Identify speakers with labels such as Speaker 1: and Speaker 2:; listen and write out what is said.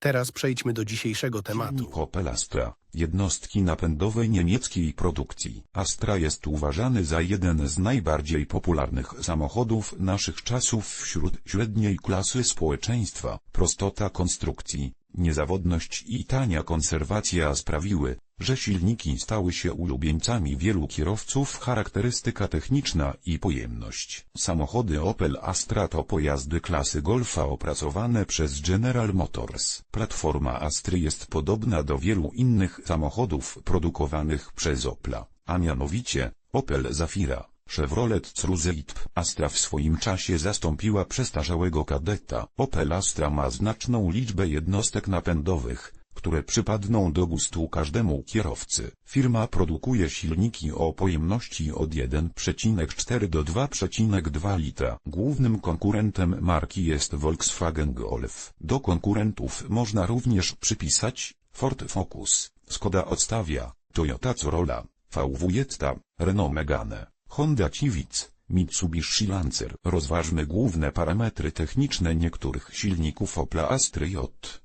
Speaker 1: Teraz przejdźmy do dzisiejszego tematu.
Speaker 2: Silnik Opel Astra, jednostki napędowej niemieckiej produkcji. Astra jest uważany za jeden z najbardziej popularnych samochodów naszych czasów wśród średniej klasy społeczeństwa. Prostota konstrukcji, niezawodność i tania konserwacja sprawiły, że silniki stały się ulubieńcami wielu kierowców. Charakterystyka techniczna i pojemność. Samochody Opel Astra to pojazdy klasy Golfa opracowane przez General Motors. Platforma Astry jest podobna do wielu innych samochodów produkowanych przez Opla, a mianowicie Opel Zafira. Chevrolet Cruzeiro Astra w swoim czasie zastąpiła przestarzałego kadetta. Opel Astra ma znaczną liczbę jednostek napędowych, które przypadną do gustu każdemu kierowcy. Firma produkuje silniki o pojemności od 1,4 do 2,2 litra. Głównym konkurentem marki jest Volkswagen Golf. Do konkurentów można również przypisać Ford Focus, Skoda Octavia, Toyota Corolla, VW Jetta, Renault Megane, Honda Civic, Mitsubishi Lancer. Rozważmy główne parametry techniczne niektórych silników Opla Astry J.